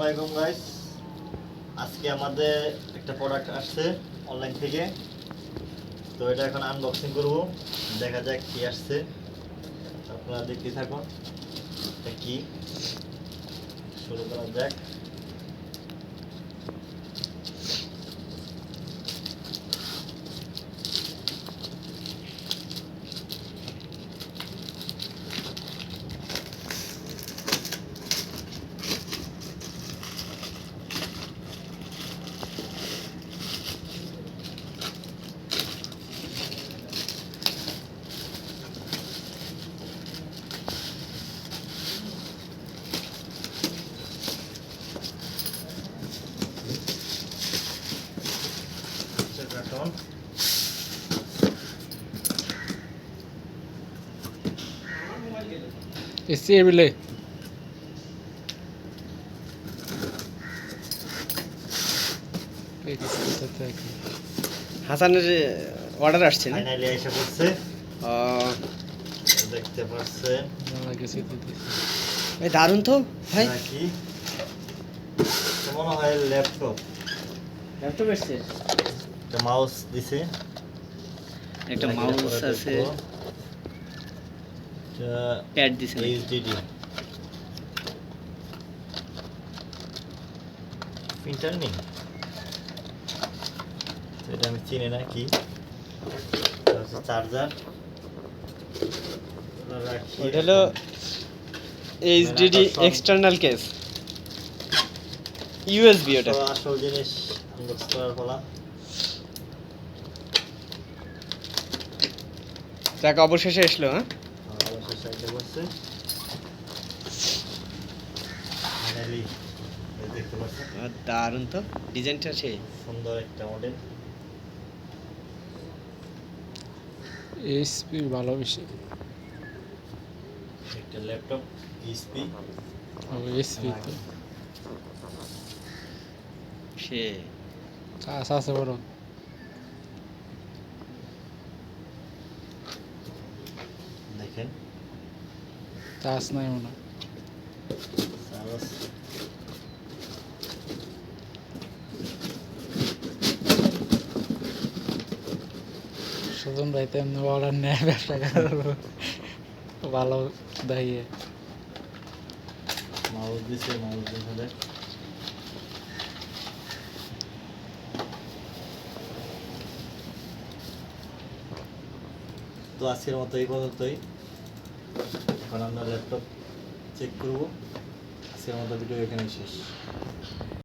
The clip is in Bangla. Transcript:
আলাইকুম গাইস আজকে আমাদের একটা প্রোডাক্ট আসছে অনলাইন থেকে। তো এটা এখন আনবক্সিং করব। দেখা যাক কি আসছে। আপনারা দেখতে থাকুন। এটা কি? শুরু করা যাক। এসি এবিলে হাসানের অর্ডার আসছে না? এসে আহ, দেখতে পাচ্ছেন। এই দারুণ তো ভাই। এটা কি? মনে হয় ল্যাপটপ ল্যাপটপ এসছে। একটা মাউস দিছে। একটা মাউস আছে। প্যাড দিছে নাকি? এইচডিডি প্রিন্টার নেই? এটা আমি চিনি না কি। চার্জার এটা হলো এইচডিডি এক্সটার্নাল কেস ইউএসবি ওটা। আসল জিনিস আনবক্স করার ফলা যাক অবশেষে এসলো হ্যাঁ? সাইডে করছে ফাইনালি দেখতে পাচ্ছেন? দারুণ তো ডিজাইনটা সেই। সুন্দর একটা মডেল এসপি ভালো বেশি। একটা ল্যাপটপ ইসপি এসপি তো। সে। চাষ আছে বড় দেখেন। চাষ নাই মনে। সুজন ভাই এমনি অর্ডার নেয় ব্যবসা ভালো দাইয়ে মাউস দিছে মাউস দিছে তো আজকের মতো এই পর্যন্তই এখন আমরা ল্যাপটপ চেক করব। আজকের মতো ভিডিও এখানে শেষ।